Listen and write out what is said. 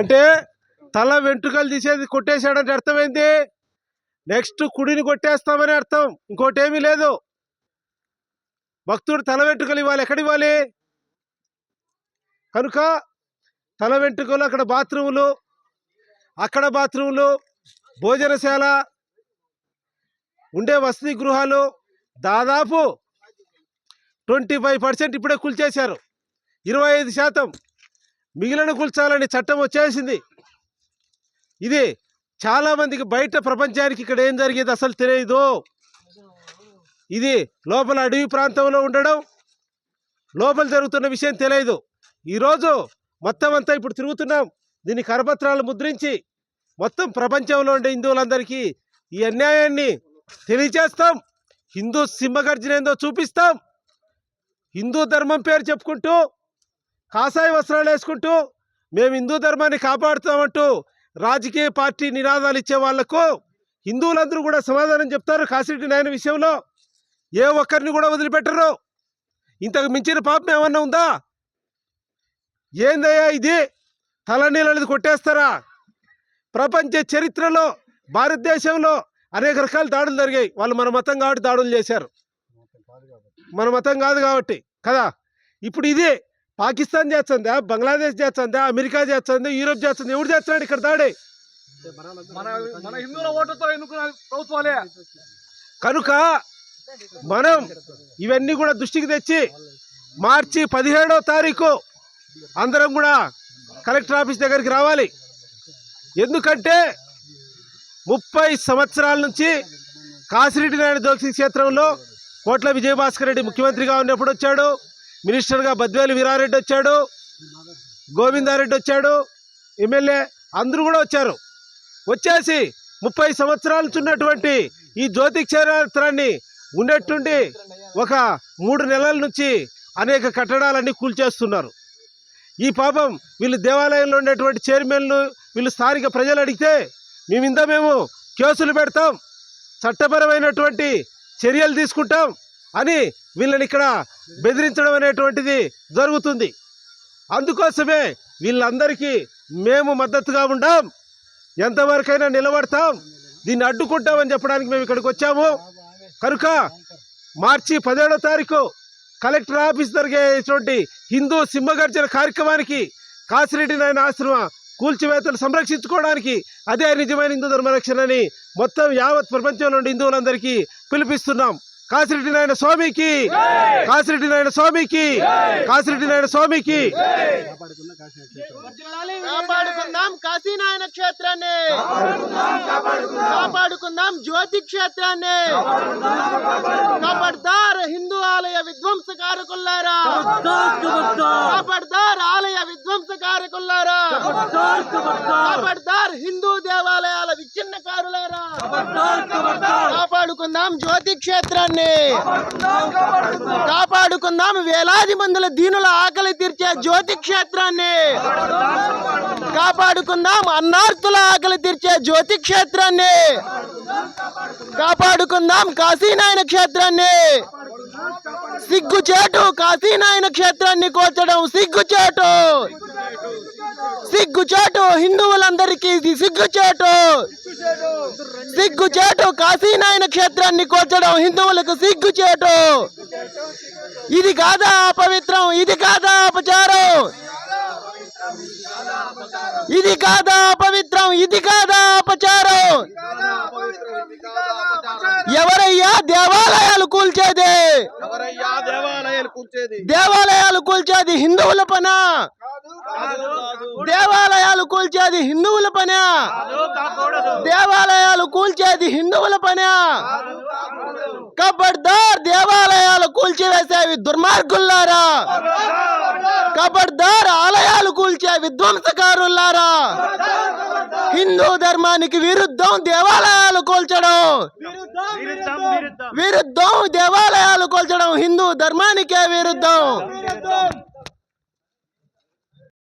అంటే తల వెంట్రుకలు తీసేది కొట్టేశాడంటే అర్థమైంది? నెక్స్ట్ కుడిని కొట్టేస్తామని అర్థం. ఇంకోటి ఏమీ లేదు. భక్తుడు తల వెంట్రుకలు ఇవ్వాలి. ఎక్కడ ఇవ్వాలి? కనుక తల వెంట్రుకలు అక్కడ బాత్రూములు అక్కడ బాత్రూములు భోజనశాల ఉండే వసతి గృహాలు దాదాపు ట్వంటీ ఫైవ్ పర్సెంట్ ఇప్పుడే కూల్చేశారు. ఇరవై ఐదు శాతం మిగిలిన కూల్చాలని చట్టం వచ్చేసింది. ఇది చాలామందికి బయట ప్రపంచానికి ఇక్కడ ఏం జరిగేది అసలు తెలియదు. ఇది లోపల అడవి ప్రాంతంలో ఉండడం లోపల జరుగుతున్న విషయం తెలియదు. ఈరోజు మొత్తం అంతా ఇప్పుడు తిరుగుతున్నాం. దీని కరపత్రాలు ముద్రించి మొత్తం ప్రపంచంలో ఉండే హిందువులందరికీ ఈ అన్యాయాన్ని తెలియచేస్తాం హిందూ సింహగర్జన ఏందో చూపిస్తాం. హిందూ ధర్మం పేరు చెప్పుకుంటూ కాషాయ వస్త్రాలు వేసుకుంటూ మేము హిందూ ధర్మాన్ని కాపాడుతామంటూ రాజకీయ పార్టీ నినాదాలు ఇచ్చే వాళ్ళకు హిందువులందరూ కూడా సమాధానం చెప్తారు కాసిరెడ్డి నాయన విషయంలో. ఏ ఒక్కరిని కూడా వదిలిపెట్టరు. ఇంతకు మించిన పాపం ఏమన్నా ఉందా? ఏందయ్యా ఇది? తలనీళ్ళది కొట్టేస్తారా? ప్రపంచ చరిత్రలో భారతదేశంలో అనేక రకాల దాడులు జరిగాయి. వాళ్ళు మన మతం కాబట్టి దాడులు చేశారు. మన మతం కాదు కాబట్టి. కదా? ఇప్పుడు ఇది పాకిస్తాన్ చేస్తుందా? బంగ్లాదేశ్ చేస్తుందా? అమెరికా చేస్తుంది? యూరోప్ చేస్తుంది? ఎవడు చేస్తున్నాడు ఇక్కడ దాడి? మన హిందువుల ఓటుతో ఎన్నుకున్న ప్రభుత్వాలే. కనుక మనం ఇవన్నీ కూడా దృష్టికి తెచ్చి మార్చి పదిహేడో తారీఖు అందరం కూడా కలెక్టర్ ఆఫీస్ దగ్గరికి రావాలి. ఎందుకంటే ముప్పై సంవత్సరాల నుంచి కాసిరెడ్డి నాయుడు దోల్సి క్షేత్రంలో కోట్ల విజయభాస్కర్ రెడ్డి ముఖ్యమంత్రిగా ఉన్నప్పుడు వచ్చాడు. మినిస్టర్గా బద్వేలు వీరారెడ్డి వచ్చాడు గోవిందారెడ్డి వచ్చాడు ఎమ్మెల్యే అందరూ కూడా వచ్చారు. వచ్చేసి ముప్పై సంవత్సరాల నుంచి ఉన్నటువంటి ఈ జ్యోతి క్షేత్రాన్ని ఉన్నట్టుండి ఒక మూడు నెలల నుంచి అనేక కట్టడాలన్నీ కూల్చేస్తున్నారు. ఈ పాపం వీళ్ళు దేవాలయంలో ఉండేటువంటి చైర్మన్లు వీళ్ళు స్థానిక ప్రజలు అడిగితే మేము ఇంత మేము కేసులు పెడతాం చట్టపరమైనటువంటి చర్యలు తీసుకుంటాం అని వీళ్ళని ఇక్కడ బెదిరించడం అనేటువంటిది జరుగుతుంది. అందుకోసమే వీళ్ళందరికీ మేము మద్దతుగా ఉండాం. ఎంతవరకైనా నిలబడతాం. దీన్ని అడ్డుకుంటామని చెప్పడానికి మేము ఇక్కడికి వచ్చాము. కనుక మార్చి పదిహేడో తారీఖు కలెక్టర్ ఆఫీస్ జరిగేటువంటి హిందూ సింహగర్జన కార్యక్రమానికి కాసిరెడ్డి నాయన ఆశ్రమ కూల్చివేతలు సంరక్షించుకోవడానికి అదే నిజమైన హిందూ ధర్మరక్షణ అని మొత్తం యావత్ ప్రపంచంలో ఉండే హిందువులందరికీ పిలిపిస్తున్నాం. కాసిరెడ్డి నాయన స్వామికి. కాసిరెడ్డి నాయన స్వామికి. కాసిరెడ్డి నాయన స్వామికి. కాపాడుకుందాం కాశీనాయన క్షేత్రాన్ని. కాపాడుకుందాం జ్యోతి క్షేత్రాన్ని. కాపాడదార్ హిందూ ఆలయ విధ్వంసకారకుల్లారా కాపాడదార్ ఆలయ విధ్వంసకారకుల్లారా కాపాడదార్ హిందూ దేవాలయాల విచ్ఛిన్నకారులారా కాపాడుకుందాం జ్యోతి క్షేత్రాన్ని. కాపాడుకుందాం వేలాది మందుల దీనుల ఆకలి తీర్చే జ్యోతి క్షేత్రాన్ని. కాపాడుకుందాం అన్నార్తుల ఆకలి తీర్చే జ్యోతి క్షేత్రాన్ని. కాపాడుకుందాం కాశీనాయన క్షేత్రాన్ని. సిగ్గుచేటు కాశీనాయన క్షేత్రాన్ని కోల్చడం సిగ్గుచేటు. సిగ్గుచేటు హిందువులందరికీ ఇది సిగ్గుచేటు. సిగ్గుచేటు కాశీనాయన క్షేత్రాన్ని కోల్చడం హిందువులకు సిగ్గుచేటు. ఇది కాదా అపవిత్రం ఇది కాదా అపచారం. ఇది కాదా అపవిత్రం ఇది కాదా అపచారం. ఎవరయ్యా? దేవాలయాలు కూల్చేది. దేవాలయాలు కూల్చేది. హిందువుల పనా. దేవాలయాలు కూల్చేది హిందువుల పనా. దేవాలయాలు కూల్చేది హిందువుల పనా. కబడ్దార్ దేవాలయాలు కూల్చివేసేవి దుర్మార్గుల్లారా. కబడ్దార్ ఆలయాలు కూల్చే విధ్వంసకారులారా హిందూ ధర్మానికి విరుద్ధం దేవాలయాలు కూల్చడం. విరుద్ధం దేవాలయాలు కూల్చడం హిందూ ధర్మానికే విరుద్ధం.